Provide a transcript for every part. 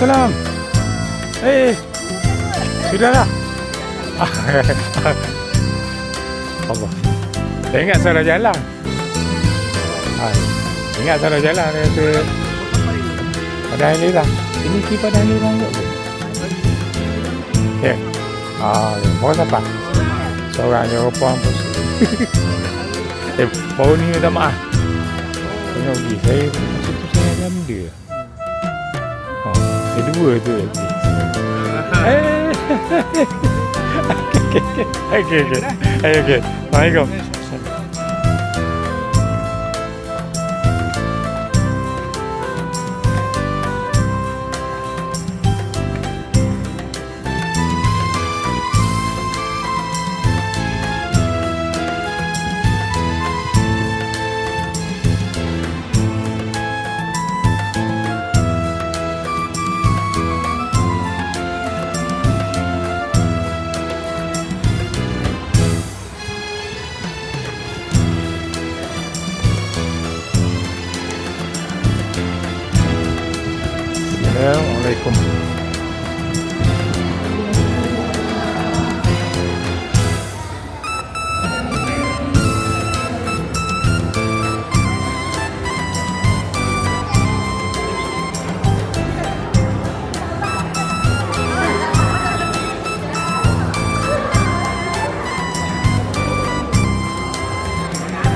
Waalaikumsalam. Eh, sudahlah. Allah. Saya ingat salah jalan. Ah, ingat salah jalan dia kata Padang Lirang. Ini ki Padang Lirang ke? Ya. Ah, ya. Bawa siapa? Seorang Eropah bos. eh, baru ni minta maaf. Tengok pergi. Saya masa tu saya ada dia. Oh, saya dua tu lagi. Eh. Okey, okey. Okey, okey. Okey, okey. Assalamualaikum. Assalamualaikum.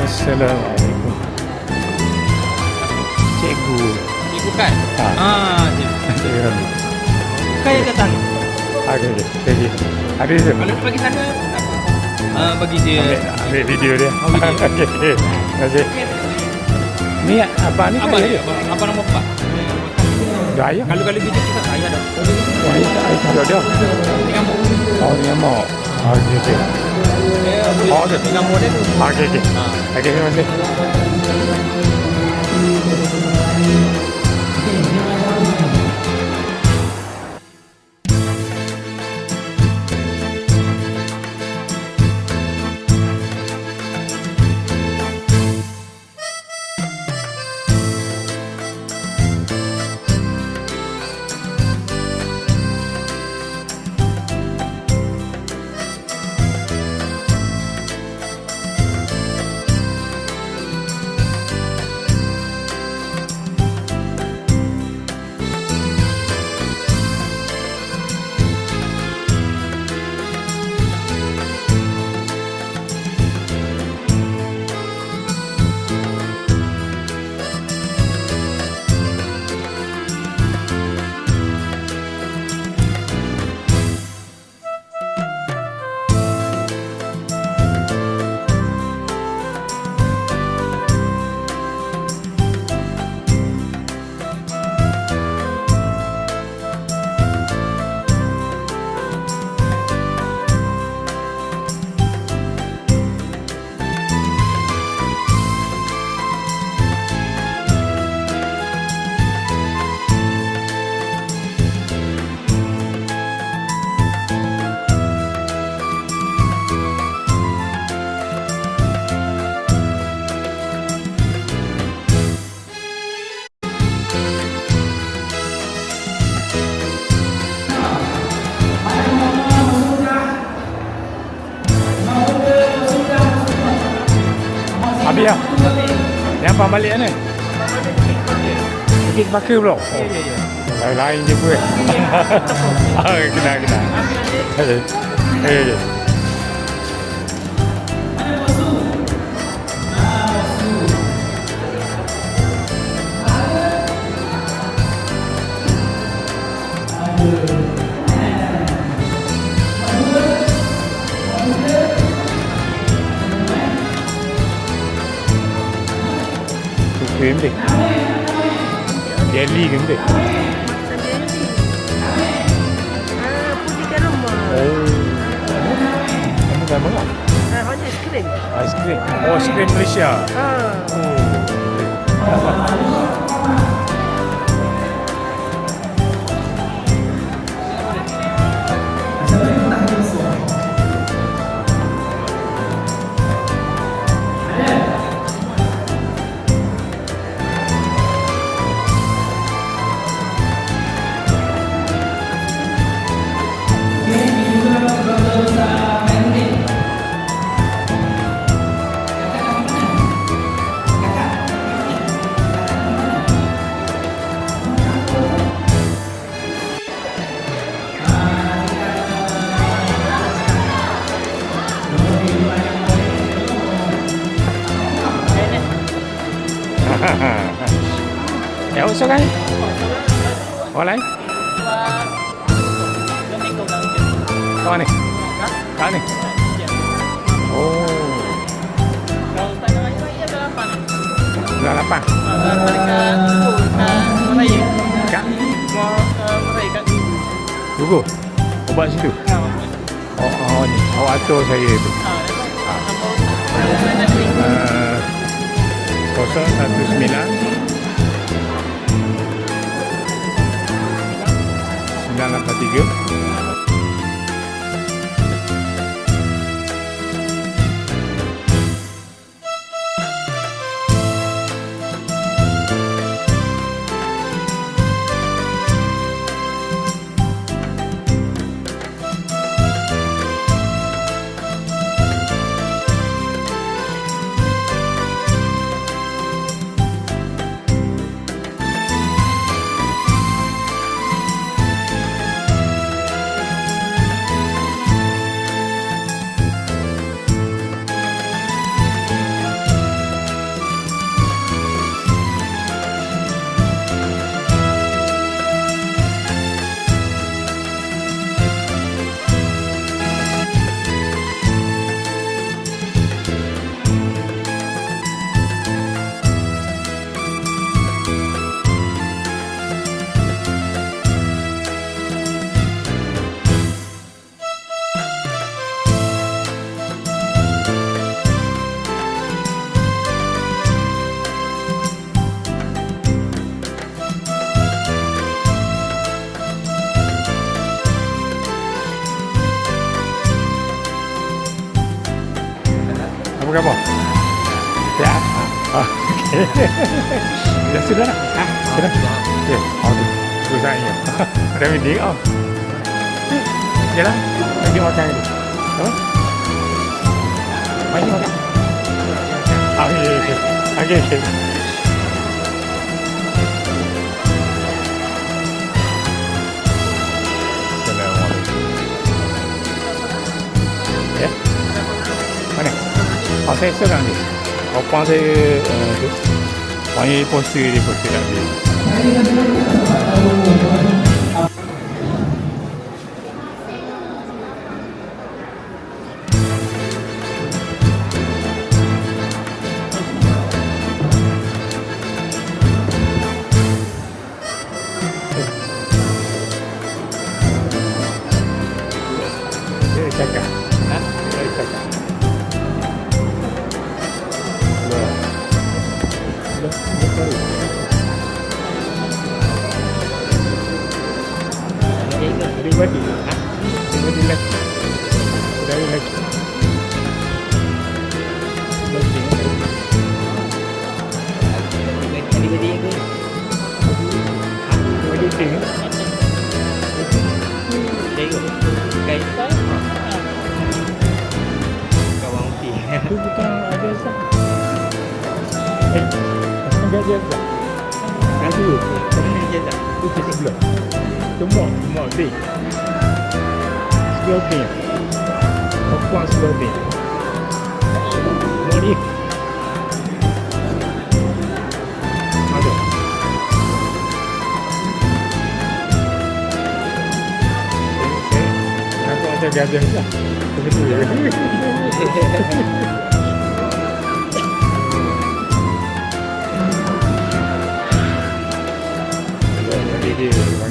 Assalamualaikum. Cikgu. Cikgu kan? Ah. Ah, Yang datang. Okey, okey. Okey. Ada je. Kalau bagi sana, apa. Ah, bagi dia. Ambil, ambil video dia. Oh, video. Okey, okey. Terima kasih. Ni apa ni? Apa dia? Apa, nama pak? Dah ayah. Kalau kalau video kita ayah dah. Oh, ayah tak ayah tak ada. Dengan mu. Oh, ni mau. Okey, okey. Dia boleh Oh, dia. dengan model tu. Okey, okey. Ah. Okey, terima kasih. Habis dah. Ni apa balik ni? Pergi pakai pula. Oh. Ya, ya, ya. Lain-lain je pun. Ah, kena kena. Okey. Okey okey. Tu krim dia. Jelly ke dia? Ah, putih garam. Oh. Kamu dah mana? Ah, hanya skrin. Ice cream. Oh, ice cream Malaysia. Ah, Oh. seorang ni? Orang lain? Kat mana? Kat mana? Oh, bulan lapan. Kat Dulu? Ubat situ? Oh, oh ni. Awak atur saya tu. Uh, 019 983 Ah, okey. Ya sudah lah. Ah, sudah. Ya, oh tu. Tu saya. Ada meeting oh. Jalan. Pergi makan dulu. Apa? Mari makan. Ah, okey, okey. Okey, okey. Assalamualaikum. Ya. Mana? Oh, saya seorang ni. Opang saya uh, tu. Panggil poster dia poster kat dia. Dia lagi ha tinggal di lagi sudah di lagi Kawang pi. Itu bukan ada sah. Eh, enggak ada sah. Kasih dulu. Enggak ada sah. Itu sebelah. Semua. Ni. Ada. Eh, eh, Aku macam gajah lah. Begitu ya. Jadi dia panggil ni.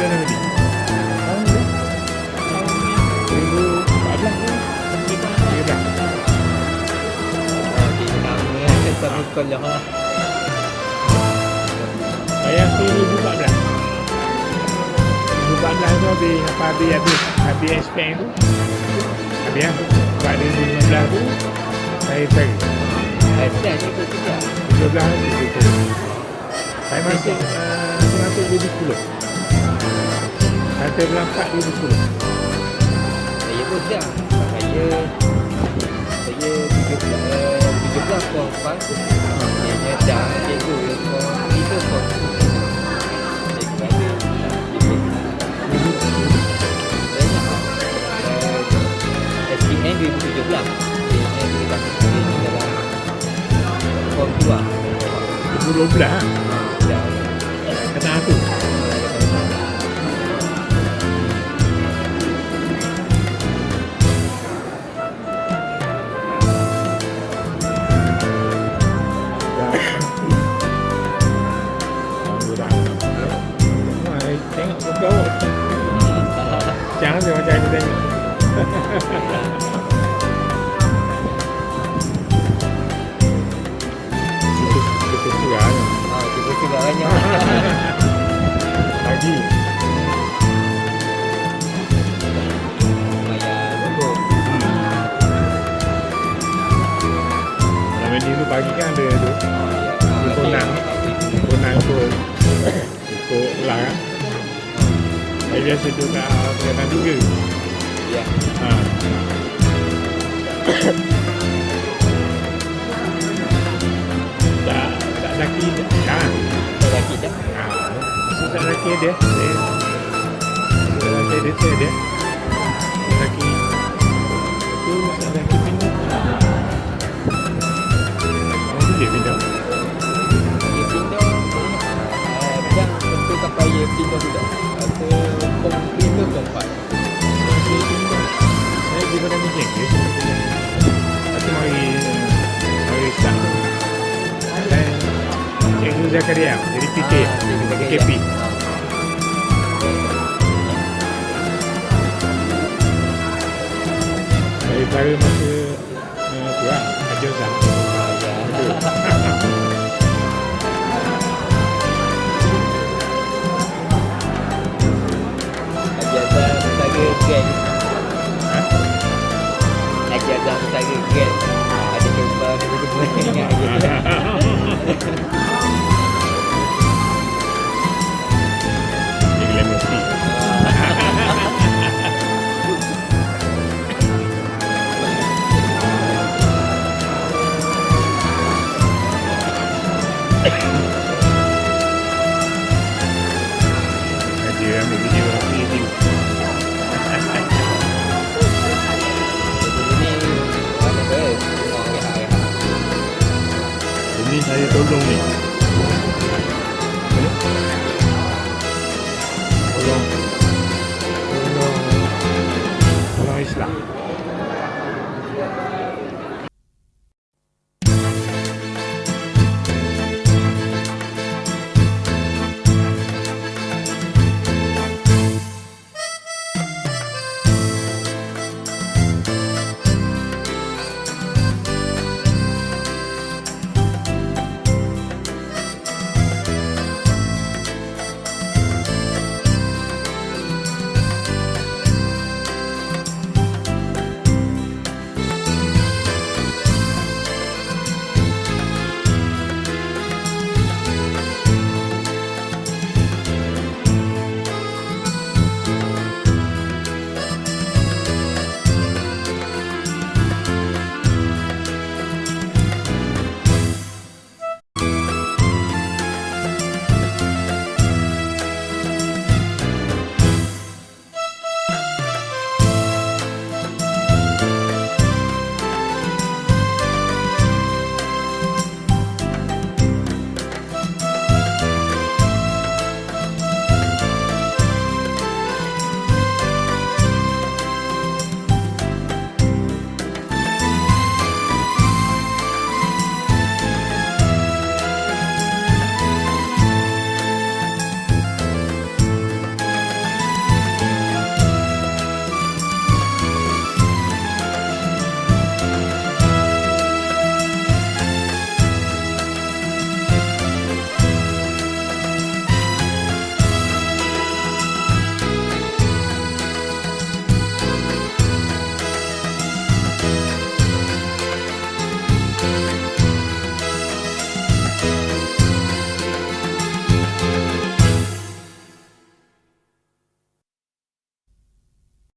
Kena meeting. Tahun ni? Minggu 14 ke? Dia dah. Oh di sama Satu sekolah Saya 2014. sebelah tu habis apa habis habis habis expand tu. Habis kan? Sebab dia 2015 tu saya. Eh, dah ni ikut kerja. 12 hari tu tu. Saya masuk uh, saya masuk 2010. Saya bulan 4 2010. Saya pun dah. Saya saya 13 eh, 13 form 4. Dia dah cikgu yang form 3 form. Cikgu ada. Eh, SPN 2017. lograr juga banyak. Pagi Lumayan bagus. Lama ni tu pagi kan ada tu Oh, ya. Ah, Konang. Konang ikut Ikut lah kan Saya biasa tu kat Perkataan tiga Ya. ha. tak tak laki kan Lagi dah. ha. tak laki dia tak laki dia tu dia laki tu tak laki pindah Kamu tu dia pindah Dia pindah. Dah tentu sampai dia pindah sudah. Apa form pindah form empat. Saya pindah Saya di Dia suruh pindah Lepas tu mari Mari start tu Dan Cikgu Zakaria Jadi PK Ah. PKP Saya baru masa uh, Tu lah Haji Ozan ya. Haji Grand. Ha? Haji Mustara Grand. Ada gambar dia berdua